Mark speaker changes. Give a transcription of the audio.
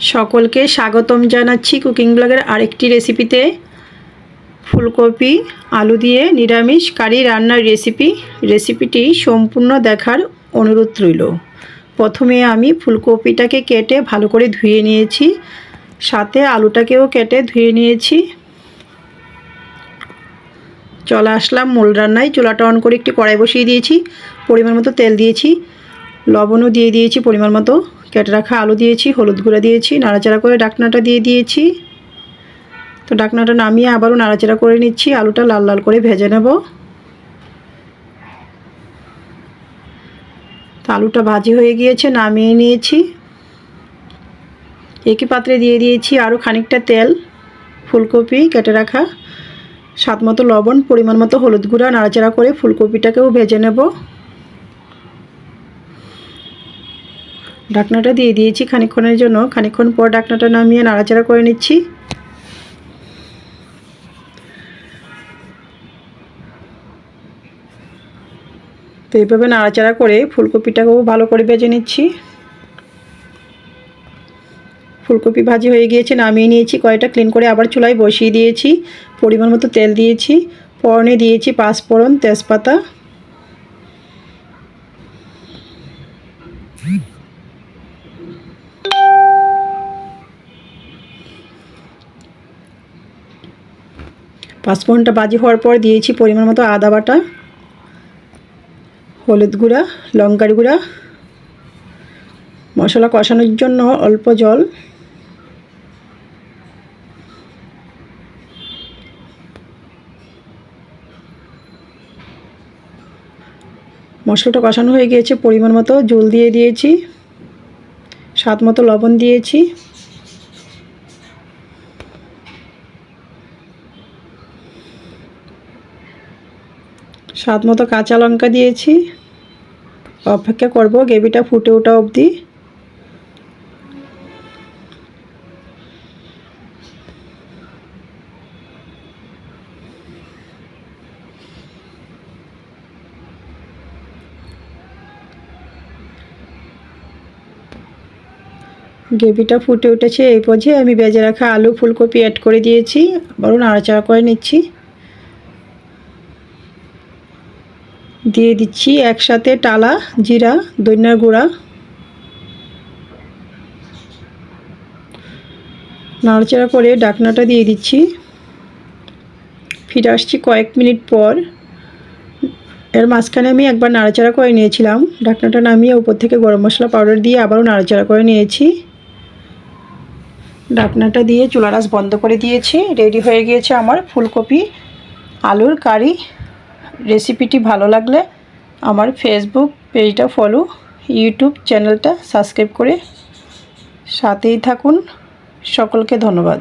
Speaker 1: সকলকে স্বাগতম জানাচ্ছি কুকিং ব্লগের আরেকটি রেসিপিতে। ফুলকপি, আলু দিয়ে নিরামিষ কারি রান্নার রেসিপি। রেসিপিটি সম্পূর্ণ দেখার অনুরোধ রইল। প্রথমে আমি ফুলকপিটাকে কেটে ভালো করে ধুয়ে নিয়েছি। সাথে আলুটাকেও কেটে ধুয়ে নিয়েছি। চলে আসলাম মূল রান্নায়। চুলাটা অন করে একটি কড়াই বসিয়ে দিয়েছি। পরিমাণ মতো তেল দিয়েছি। লবণও দিয়ে দিয়েছি, পরিমাণ মতো। কেটে রাখা আলু দিয়েছি, হলুদ গুঁড়া দিয়েছি, নাড়াচাড়া করে ডাকনাটা দিয়ে দিয়েছি। তো ডাকনাটা নামিয়ে আবারও নাড়াচাড়া করে নিচ্ছি, আলুটা লাল লাল করে ভেজে নেব। তো আলুটা ভাজি হয়ে গিয়েছে, নামিয়ে নিয়েছি। একই পাত্রে দিয়ে দিয়েছি আরও খানিকটা তেল, ফুলকপি কেটে রাখা স্বাদ মতো লবণ, পরিমাণ মতো হলুদ গুঁড়া, নাড়াচাড়া করে ফুলকপিটাকেও ভেজে নেব। ঢাকনাটা দিয়ে দিয়েছি খানিকক্ষণের জন্য। খানিকক্ষণ পর ঢাকনাটা নামিয়ে নাড়াচাড়া করে নিচ্ছি। তো এইভাবে নাড়াচাড়া করে ফুলকপিটাকেও ভালো করে ভেজে নিচ্ছি। ফুলকপি ভাজি হয়ে গিয়েছে, নামিয়ে নিয়েছি কয়টা ক্লিন করে আবার চুলায় বসিয়ে দিয়েছি। পরিমাণ মতো তেল দিয়েছি পরনে দিয়েছি পাঁচফোড়ন তেজপাতা। পাঁচফোড়নটা বাজি হওয়ার পর দিয়েছি পরিমাণ মতো আদা বাটা, হলুদ গুঁড়া, লঙ্কার গুঁড়া, মশলা কষানোর জন্য অল্প জল, মশলাটা কষানো হয়ে গিয়েছে পরিমাণ মতো, জল দিয়ে দিয়েছি, স্বাদ মতো লবণ দিয়েছি। স্বাদ মতো কাঁচা লঙ্কা দিয়েছি। অপেক্ষা করব গ্রেভিটা ফুটে ওঠা অবধি। গ্রেভিটা ফুটে উঠেছে এই পর্যায়ে আমি বেজে রাখা আলু ফুলকপি অ্যাড করে দিয়েছি। আবারও নাড়াচাড়া করে নিচ্ছি। দিয়ে দিচ্ছি একসাথে টালা, জিরা দইনার গুঁড়া, নাড়াচাড়া করে ডাকনাটা দিয়ে দিচ্ছি। ফিরে আসছি কয়েক মিনিট পর। এর মাঝখানে আমি একবার নাড়াচাড়া করে নিয়েছিলাম। ডাকনাটা নামিয়ে উপর থেকে গরম মশলা পাউডার দিয়ে আবারও নাড়াচাড়া করে নিয়েছি। ডাকনাটা দিয়ে চুলারাস বন্ধ করে দিয়েছি। রেডি হয়ে গিয়েছে আমার ফুলকপি, আলুর কারি। রেসিপিটি ভালো লাগলে আমার ফেসবুক পেজটা ফলো ইউটিউব চ্যানেলটা সাবস্ক্রাইব করে সাথেই থাকুন। সকলকে ধন্যবাদ।